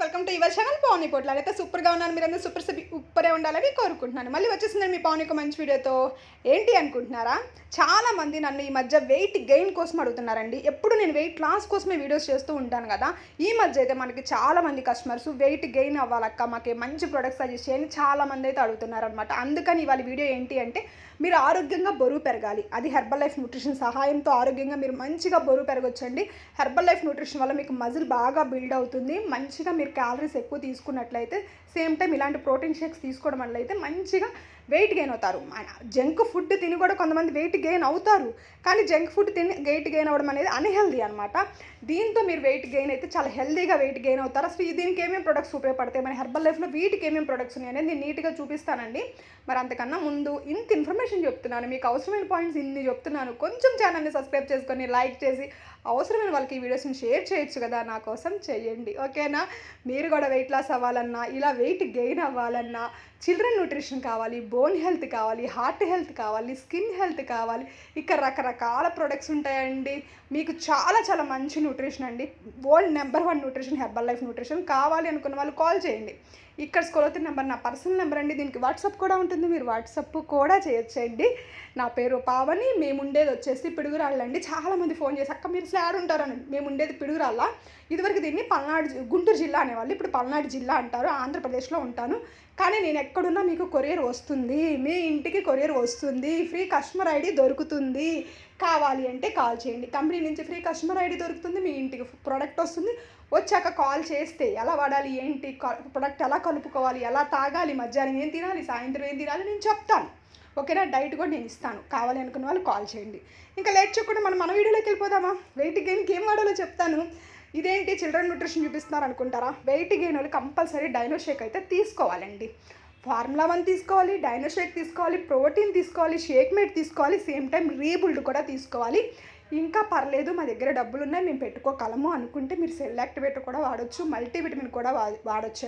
Welcome to your channel Pavan Potla సూపర్గా ఉన్నారు మీరందరూ సూపర్ సూపరే ఉండాలని కోరుకుంటున్నాను. మళ్ళీ వచ్చేసిందండి మీ పవన్ ఒక మంచి వీడియోతో ఏంటి అనుకుంటున్నారా? చాలామంది నన్ను ఈ మధ్య వెయిట్ గెయిన్ కోసం అడుగుతున్నారండి. ఎప్పుడు నేను వెయిట్ లాస్ కోసమే వీడియోస్ చేస్తూ ఉంటాను కదా. ఈ మధ్య అయితే మనకి చాలా మంది కస్టమర్స్ వెయిట్ గెయిన్ అవ్వాలక్క మాకు మంచి ప్రొడక్ట్స్ సజెస్ట్ చేయని చాలామంది అయితే అడుగుతున్నారు అనమాట అందుకని ఇవాళ వీడియో ఏంటి అంటే మీరు ఆరోగ్యంగా బరువు పెరగాలి. అది హెర్బల్ లైఫ్ న్యూట్రిషన్ సహాయంతో ఆరోగ్యంగా మీరు మంచిగా బరువు పెరగొచ్చండి. హెర్బల్ లైఫ్ న్యూట్రిషన్ వల్ల మీకు మజిల్ బాగా బిల్డ్ అవుతుంది. మంచిగా మీరు క్యాలరీస్ ఎక్కువ తీసుకున్నట్లయితే సేమ్ టైం ఇలాంటి ప్రోటీన్ షేక్స్ తీసుకోవడం వల్ల అయితే మంచిగా వెయిట్ గెయిన్ అవుతారు. జంక్ ఫుడ్ తిని కూడా కొంతమంది వెయిట్ గెయిన్ అవుతారు. కానీ జంక్ ఫుడ్ తిని వెయిట్ గెయిన్ అవ్వడం అనేది అన్హెల్దీ అనమాట దీంతో మీరు వెయిట్ గెయిన్ అయితే చాలా హెల్దీగా వెయిట్ గెయిన్ అవుతారు. అసలు దీనికి ఏమేమి ప్రొడక్ట్స్ ఉపయోగపడతాయి? మన హెర్బల్ లైఫ్లో వీటికి ఏమేమి ప్రొడక్ట్స్ ఉన్నాయి అనేది నేను నీట్గా చూపిస్తానండి. మరి అంతకన్నా ముందు ఇంత ఇన్ఫర్మేషన్ చెప్తున్నాను. మీకు అవసరమైన పాయింట్స్ ఇన్ని చెప్తున్నాను. కొంచెం ఛానల్ని సబ్స్క్రైబ్ చేసుకొని లైక్ చేసి అవసరమైన వాళ్ళకి ఈ వీడియోస్ని షేర్ చేయొచ్చు కదా నా కోసం చేయండి. ఓకేనా మీరు కూడా వెయిట్ లాస్ అవ్వాలన్నా ఇలా వెయిట్ గెయిన్ అవ్వాలన్నా చిల్డ్రన్ న్యూట్రిషన్ కావాలి బోన్ హెల్త్ కావాలి హార్ట్ హెల్త్ కావాలి స్కిన్ హెల్త్ కావాలి. ఇక్కడ రకరకాల ప్రొడక్ట్స్ ఉంటాయండి. మీకు చాలా చాలా మంచి న్యూట్రిషన్ అండి. World number one nutrition Herbalife nutrition కావాలి అనుకున్న వాళ్ళు కాల్ చేయండి. ఇక్కడ స్కూల్ అవుతున్న నెంబర్ నా పర్సనల్ నెంబర్ అండి. దీనికి వాట్సాప్ కూడా ఉంటుంది. మీరు వాట్సాప్ కూడా చేయొచ్చండి. నా పేరు పావని. మేము ఉండేది వచ్చేసి పిడుగురాళ్ళండి చాలామంది ఫోన్ చేసి అక్క మీరు స్లాడ్ ఉంటారని మేము ఉండేది పిడుగురాళ్ళ. ఇదివరకు దీన్ని పల్నాడు గుంటూరు జిల్లా అనేవాళ్ళు. ఇప్పుడు పల్నాడు జిల్లా అంటారు. ఆంధ్రప్రదేశ్లో ఉంటాను. కానీ నేను ఎక్కడున్నా మీకు కొరియర్ వస్తుంది. మీ ఇంటికి కొరియర్ వస్తుంది. ఫ్రీ కస్టమర్ ఐడి దొరుకుతుంది. కావాలి అంటే కాల్ చేయండి. కంపెనీ నుంచి ఫ్రీ కస్టమర్ ఐడి దొరుకుతుంది మీ ఇంటికి ప్రోడక్ట్ వస్తుంది. వచ్చాక కాల్ చేస్తే ఎలా వాడాలి ఏంటి ప్రోడక్ట్ ఎలా కలుపుకోవాలి ఎలా తాగాలి మధ్యాహ్నం ఏం తినాలి సాయంత్రం ఏం తినాలి నేను చెప్తాను. ఓకేనా? డైట్ కూడా నేను ఇస్తాను. కావాలి అనుకున్న వాళ్ళు కాల్ చేయండి. ఇంకా లేట్ చెప్పకుండా మనం మన వీడియోలోకి వెళ్ళిపోదామా? వెయిట్ గెయిన్కి ఏం వాడాలో చెప్తాను. ఇదేంటి? చిల్డ్రన్ న్యూట్రిషన్ చూపిస్తున్నారు అనుకుంటారా? వెయిట్ గెయిన్ వాళ్ళు కంపల్సరీ డైనో షేక్ అయితే తీసుకోవాలండి. ఫార్ములా వన్ తీసుకోవాలి డైనో షేక్ తీసుకోవాలి ప్రోటీన్ తీసుకోవాలి షేక్ మేట్ తీసుకోవాలి సేమ్ టైం రీబుల్డ్ కూడా తీసుకోవాలి. ఇంకా పర్లేదు మా దగ్గర డబ్బులు ఉన్నాయి మేము పెట్టుకోగలము అనుకుంటే మీరు సెల్ యాక్టివేటర్ కూడా వాడచ్చు మల్టీవిటమిన్ కూడా వా వాడచ్చు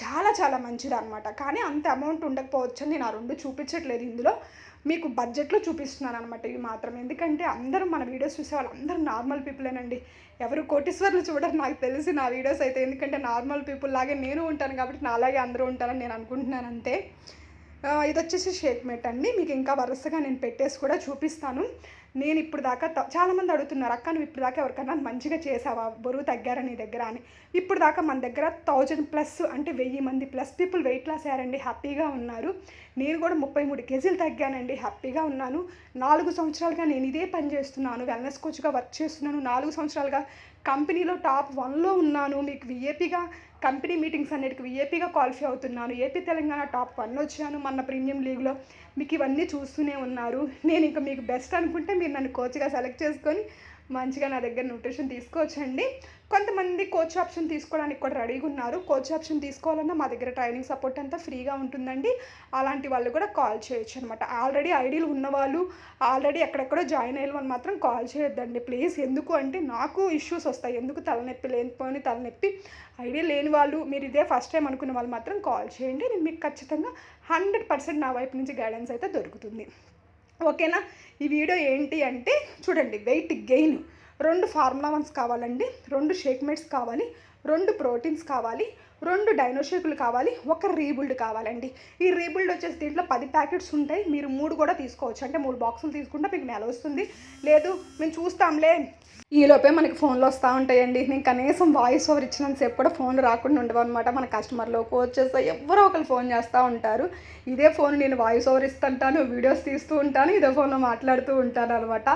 చాలా చాలా మంచిది అనమాట కానీ అంత అమౌంట్ ఉండకపోవచ్చు అని నేను ఆ రెండు చూపించట్లేదు ఇందులో. మీకు బడ్జెట్లో చూపిస్తున్నాను అనమాట ఇవి మాత్రం. ఎందుకంటే అందరూ మన వీడియోస్ చూసే వాళ్ళు అందరూ నార్మల్ పీపులేనండి ఎవరు కోటీశ్వర్లు చూడరు నాకు తెలిసి నా వీడియోస్ అయితే. ఎందుకంటే నార్మల్ పీపుల్ లాగే నేను ఉంటాను కాబట్టి నాలాగే అందరూ ఉంటారని నేను అనుకుంటున్నాను అంతే. ఇది వచ్చేసి షేక్ మేట్ అండి. మీకు ఇంకా వరుసగా నేను పెట్టేసి కూడా చూపిస్తాను. నేను ఇప్పుడు దాకా చాలామంది అడుగుతున్నారు అక్క నువ్వు ఇప్పుడు దాకా ఎవరికన్నా మంచిగా చేసావా? బరువు తగ్గారా నీ దగ్గర? అని. ఇప్పుడు దాకా మన దగ్గర థౌజండ్ ప్లస్ అంటే వెయ్యి మంది ప్లస్ పీపుల్ వెయిట్ లాస్ అయ్యారండి హ్యాపీగా ఉన్నారు. నేను కూడా ముప్పై మూడు కేజీలు తగ్గానండి. హ్యాపీగా ఉన్నాను. నాలుగు సంవత్సరాలుగా నేను ఇదే పని చేస్తున్నాను. వెల్నెస్ కోచ్గా వర్క్ చేస్తున్నాను. నాలుగు సంవత్సరాలుగా కంపెనీలో టాప్ వన్లో ఉన్నాను. మీకు విఏపీగా కంపెనీ మీటింగ్స్ అన్నిటికీ ఏపీగా క్వాలిఫై అవుతున్నాను. ఏపీ తెలంగాణ టాప్ వన్ వచ్చాను మన ప్రీమియం లీగ్లో. మీకు ఇవన్నీ చూస్తూనే ఉన్నారు. నేను ఇంకా మీకు బెస్ట్ అనుకుంటే మీరు నన్ను కోచ్గా సెలెక్ట్ చేసుకొని మంచిగా నా దగ్గర న్యూట్రిషన్ తీసుకోవచ్చండి. కొంతమంది కోచ్ ఆప్షన్ తీసుకోవడానికి కూడా రెడీగా ఉన్నారు. కోచ్ ఆప్షన్ తీసుకోవాలన్నా మా దగ్గర ట్రైనింగ్ సపోర్ట్ అంతా ఫ్రీగా ఉంటుందండి. అలాంటి వాళ్ళు కూడా కాల్ చేయొచ్చు అనమాట ఆల్రెడీ ఐడీలు ఉన్నవాళ్ళు ఆల్రెడీ ఎక్కడెక్కడో జాయిన్ అయ్యే వాళ్ళు మాత్రం కాల్ చేయొద్దండి. ప్లీజ్ ఎందుకు అంటే నాకు ఇష్యూస్ వస్తాయి. ఎందుకు తలనొప్పి లేనిపోని తలనొప్పి? ఐడియా లేని వాళ్ళు మీరు ఇదే ఫస్ట్ టైం అనుకున్న వాళ్ళు మాత్రం కాల్ చేయండి. నేను మీకు ఖచ్చితంగా హండ్రెడ్ పర్సెంట్ నా వైపు నుంచి గైడెన్స్ అయితే దొరుకుతుంది. ఓకేనా? ఈ వీడియో ఏంటి అంటే చూడండి వెయిట్ గెయిన్ రెండు ఫార్ములా వన్స్ కావాలండి రెండు షేక్ మేట్స్ కావాలి. రెండు ప్రోటీన్స్ కావాలి రెండు డైనోషేకులు కావాలి ఒక రీబుల్డ్ కావాలండి. ఈ రీబుల్డ్ వచ్చేసి దీంట్లో పది ప్యాకెట్స్ ఉంటాయి. మీరు మూడు కూడా తీసుకోవచ్చు. అంటే మూడు బాక్సులు తీసుకుంటే మీకు నెల వస్తుంది. లేదు మేము చూస్తాంలే. ఈలోపే మనకి ఫోన్లు వస్తూ ఉంటాయండి. నేను కనీసం వాయిస్ ఓవర్ ఇచ్చినంతసేపు కూడా ఫోన్ రాకుండా ఉండవు అనమాట మన కస్టమర్లోకి వచ్చేస్తే ఎవరో ఒకరు ఫోన్ చేస్తూ ఉంటారు. ఇదే ఫోన్ నేను వాయిస్ ఓవర్ ఇస్తుంటాను వీడియోస్ తీస్తూ ఉంటాను ఇదే ఫోన్లో మాట్లాడుతూ ఉంటాను అనమాట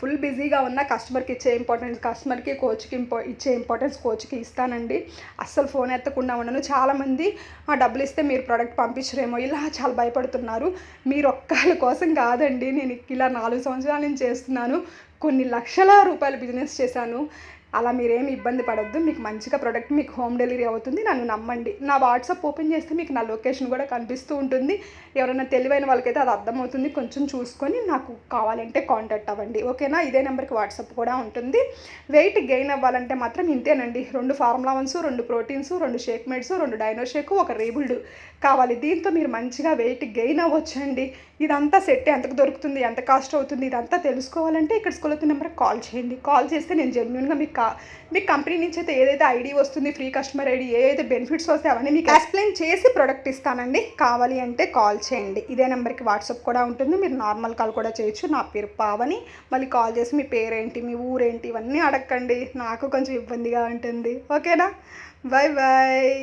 ఫుల్ బిజీగా ఉన్న కస్టమర్కి ఇచ్చే ఇంపార్టెన్స్ కస్టమర్కి కోచ్కి ఇంపా ఇచ్చే ఇంపార్టెన్స్ కోచ్కి ఇస్తానండి. అస్సలు ఫోన్ ఎత్తకుండా ఉండను. చాలామంది ఆ డబ్బులు ఇస్తే మీరు ప్రోడక్ట్ పంపించరేమో. ఇలా చాలా భయపడుతున్నారు. మీరు ఒక్కళ్ళ కోసం కాదండి. నేను ఇలా నాలుగు సంవత్సరాల నుంచి చేస్తున్నాను. కొన్ని లక్షల రూపాయల బిజినెస్ చేశాను. అలా మీరేమి ఇబ్బంది పడొద్దు. మీకు మంచిగా ప్రోడక్ట్ మీకు హోమ్ డెలివరీ అవుతుంది. నన్ను నమ్మండి. నా వాట్సాప్ ఓపెన్ చేస్తే మీకు నా లొకేషన్ కూడా కనిపిస్తూ ఉంటుంది. ఎవరైనా తెలివైన వాళ్ళకైతే అది అర్థమవుతుంది. కొంచెం చూసుకొని నాకు కావాలంటే కాంటాక్ట్ అవ్వండి. ఓకేనా? ఇదే నెంబర్కి వాట్సాప్ కూడా ఉంటుంది. వెయిట్ గెయిన్ అవ్వాలంటే మాత్రం ఇంతేనండి. రెండు ఫార్ములా వన్స్ రెండు ప్రోటీన్స్ రెండు షేక్ మేడ్స్ రెండు డైనో షేక్ ఒక రేబుల్డ్ కావాలి. దీంతో మీరు మంచిగా వెయిట్ గెయిన్ అవ్వచ్చండి. ఇదంతా సెట్ ఎంతకు దొరుకుతుంది ఎంత కాస్ట్ అవుతుంది ఇదంతా తెలుసుకోవాలంటే ఇక్కడ స్కూల్ నెంబర్కి కాల్ చేయండి. కాల్ చేస్తే నేను జెన్యున్గా మీకు కా మీకు కంపెనీ నుంచి అయితే ఏదైతే ఐడి వస్తుంది ఫ్రీ కస్టమర్ ఐడి ఏదైతే బెనిఫిట్స్ వస్తాయి అవన్నీ మీకు ఎక్స్ప్లెయిన్ చేసి ప్రొడక్ట్ ఇస్తానండి. కావాలి అంటే కాల్ చేయండి. ఇదే నెంబర్కి వాట్సాప్ కూడా ఉంటుంది. మీరు నార్మల్ కాల్ కూడా చేయొచ్చు. నా పేరు పావని. మళ్ళీ కాల్ చేసి మీ పేరేంటి మీ ఊరేంటి ఇవన్నీ అడగండి నాకు కొంచెం ఇబ్బందిగా ఉంటుంది. ఓకేనా? Bye bye